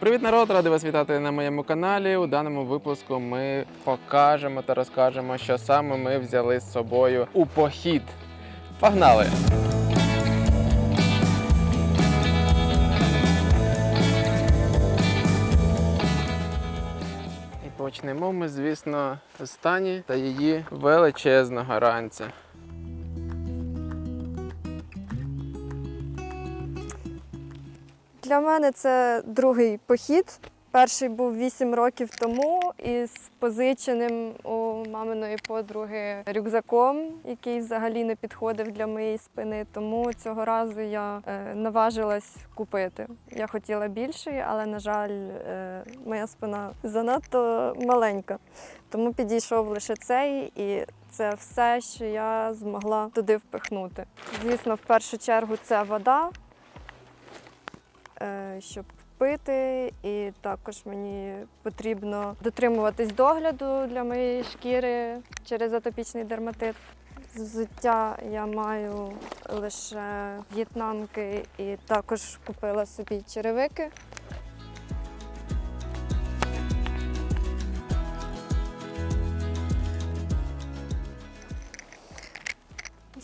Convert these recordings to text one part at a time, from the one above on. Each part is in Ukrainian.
Привіт, народ! Радий вас вітати на моєму каналі. У даному випуску ми покажемо та розкажемо, що саме ми взяли з собою у похід. Погнали! І почнемо ми, звісно, з Тані та її величезного ранця. Для мене це другий похід. Перший був 8 років тому із позиченим у маминої подруги рюкзаком, який взагалі не підходив для моєї спини. Тому цього разу я е, наважилась купити. Я хотіла більший, але на жаль, е, моя спина занадто маленька. Тому підійшов лише цей, і це все, що я змогла туди впихнути. Звісно, в першу чергу це вода щоб пити, і також мені потрібно дотримуватись догляду для моєї шкіри через атопічний дерматит. Взуття я маю лише в'єтнамки і також купила собі черевики.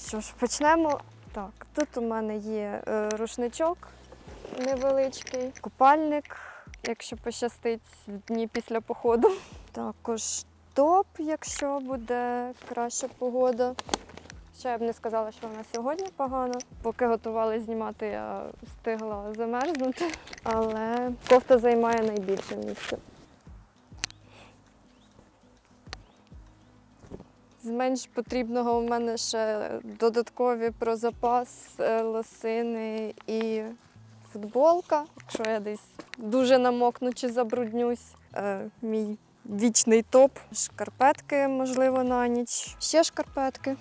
Що ж, почнемо. Так, тут у мене є е, рушничок невеличкий, купальник, якщо пощастить в дні після походу. Також топ, якщо буде краща погода. Ще я б не сказала, що вона сьогодні погана. Поки готували знімати, я встигла замерзнути, але кофта займає найбільше місце. З менш потрібного в мене ще додаткові про запас, е, лосини і футболка. Якщо я десь дуже намокну чи забруднюсь, е, мій вічний топ. Шкарпетки, можливо, на ніч. Ще шкарпетки.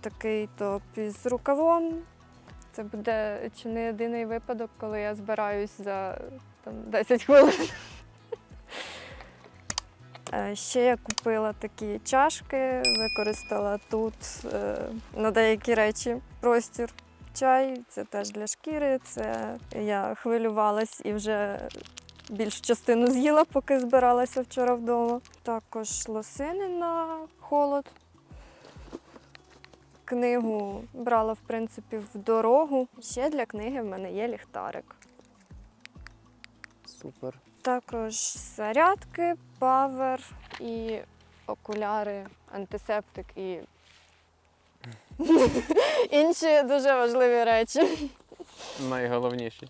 Такий топ із рукавом. Це буде чи не єдиний випадок, коли я збираюсь за там, 10 хвилин. Е, Ще я купила такі чашки, використала тут е, на деякі речі простір. Чай це теж для шкіри. Це я хвилювалась і вже більшу частину з'їла, поки збиралася вчора вдома. Також лосини на холод. Книгу брала, в принципі, в дорогу. Ще для книги в мене є ліхтарик. Супер. Також зарядки, павер і окуляри, антисептик і інші дуже важливі речі, Найголовніші.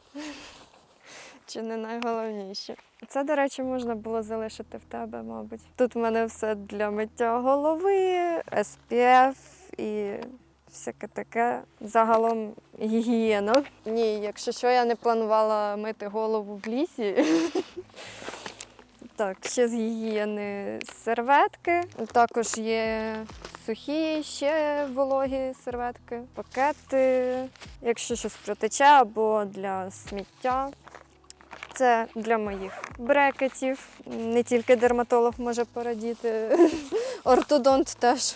чи не найголовніші. Це, до речі, можна було залишити в тебе, мабуть. Тут в мене все для миття голови, SPF і всяке таке. Загалом гігієна. Ні, якщо що, я не планувала мити голову в лісі. Так, ще з гігієни серветки. Також є сухі, ще вологі серветки, пакети, якщо щось протече або для сміття. Це для моїх брекетів. Не тільки дерматолог може порадіти, ортодонт теж.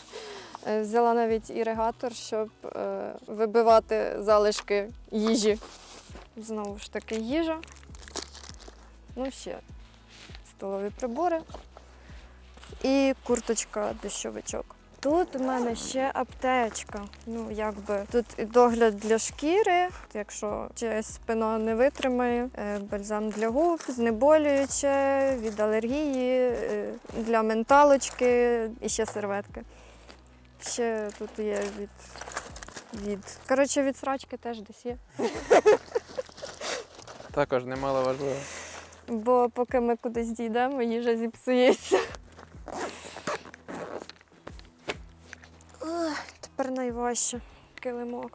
Е, Взяла навіть іригатор, щоб е, вибивати залишки їжі. Знову ж таки, їжа. Ну, ще столові прибори і курточка дощовичок. Тут у мене ще аптечка. Ну, якби тут і догляд для шкіри, якщо чиясь спина не витримає, е, бальзам для губ, знеболююче, від алергії, е, для менталочки і ще серветки. Ще тут є від. від. Коротше, від срачки теж десь є. Також немало важливо. Бо поки ми кудись дійдемо, їжа зіпсується. Тепер найважче килимок.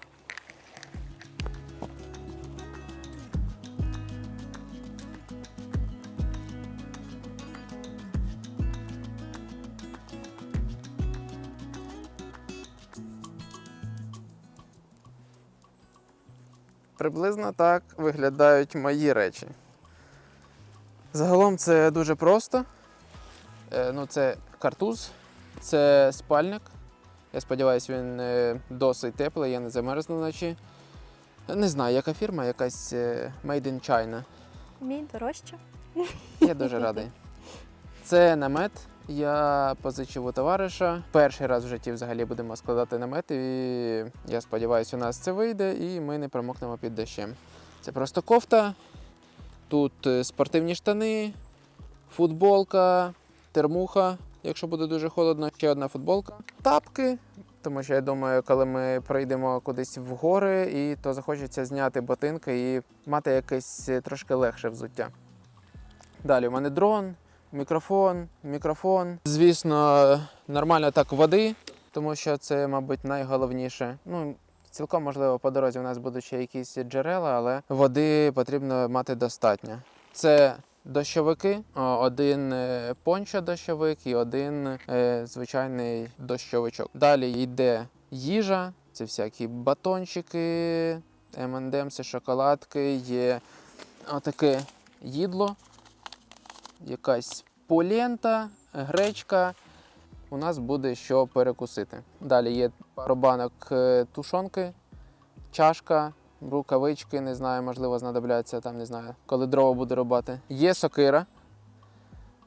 Приблизно так виглядають мої речі. Загалом це дуже просто. Е, Ну, це картуз, це спальник. Я сподіваюся, він е, досить теплий, я не замерзну вночі. Не знаю, яка фірма, якась е, Made in China. Мій дорожче. Я дуже радий. Це намет. Я позичив у товариша. Перший раз в житті взагалі будемо складати намет, і я сподіваюся, у нас це вийде, і ми не промокнемо під дощем. Це просто кофта. Тут е, спортивні штани, футболка, термуха, якщо буде дуже холодно, ще одна футболка, тапки. Тому що я думаю, коли ми прийдемо кудись в гори, і то захочеться зняти ботинки і мати якесь е, трошки легше взуття. Далі у мене дрон, мікрофон, мікрофон. Звісно, нормально так води, тому що це, мабуть, найголовніше. Ну, цілком можливо, по дорозі у нас будуть ще якісь джерела, але води потрібно мати достатньо. Це дощовики, один е, пончо дощовик і один е, звичайний дощовичок. Далі йде їжа, це всякі батончики, M&M's, шоколадки, є отаке їдло якась полента, гречка. У нас буде що перекусити. Далі є пару банок е, тушонки, чашка, рукавички, не знаю, можливо, знадобляться там, не знаю, коли дрова буде рубати. Є сокира,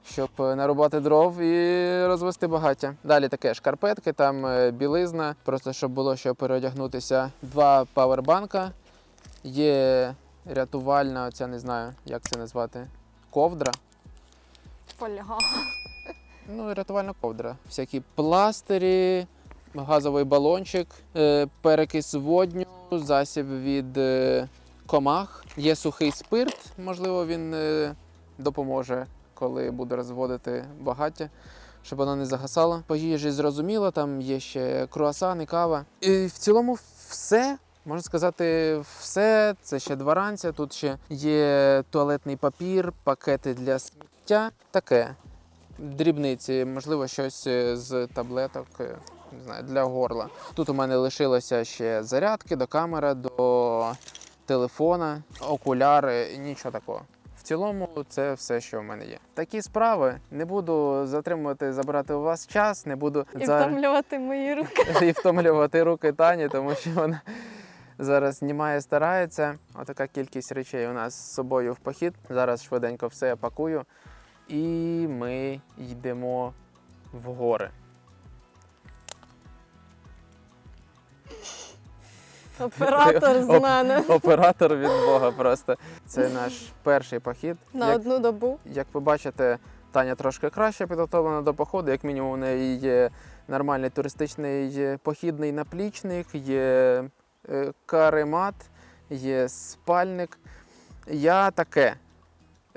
щоб нарубати дров і розвести багаття. Далі таке шкарпетки, там е, білизна, просто щоб було що переодягнутися. Два павербанка. Є рятувальна, оця не знаю, як це назвати, ковдра. Поляга. Ну, рятувальна ковдра. Всякі пластирі, газовий балончик, е, перекис водню, засіб від е, комах. Є сухий спирт, можливо, він е, допоможе, коли буду розводити багаття, щоб воно не загасало. По їжі зрозуміло, там є ще круасани, кава. І в цілому все. Можна сказати, все. Це ще два ранця. Тут ще є туалетний папір, пакети для сміття. Таке дрібниці, можливо, щось е, з таблеток е, не знаю, для горла. Тут у мене лишилося ще зарядки до камери, до телефона, окуляри, нічого такого. В цілому, це все, що в мене є. Такі справи. Не буду затримувати, забирати у вас час, не буду І за- втомлювати мої руки. і втомлювати руки Тані, тому що вона зараз знімає, старається. Отака кількість речей у нас з собою в похід. Зараз швиденько все пакую. І ми йдемо в гори. Оператор з мене Оператор від Бога просто. Це наш перший похід. на Як, одну добу. як ви бачите, Таня трошки краще підготовлена до походу. Як мінімум, у неї є нормальний туристичний похідний наплічник, є е, каремат, є спальник. Я таке.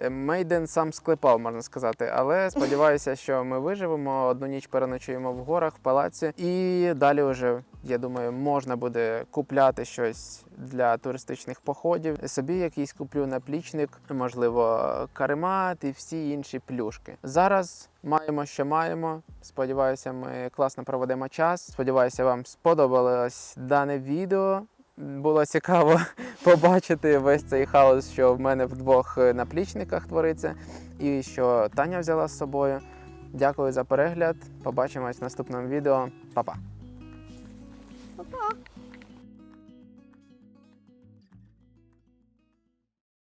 Е, Мейден сам склепав, можна сказати, але сподіваюся, що ми виживемо. Одну ніч переночуємо в горах, в палаці, і далі вже, я думаю, можна буде купляти щось для туристичних походів. Собі якийсь куплю наплічник, можливо, каремат і всі інші плюшки. Зараз маємо, що маємо. Сподіваюся, ми класно проведемо час. Сподіваюся, вам сподобалось дане відео. Було цікаво побачити весь цей хаос, що в мене в двох е, наплічниках твориться, і що Таня взяла з собою. Дякую за перегляд. Побачимось в наступному відео. Па-па! Па-па.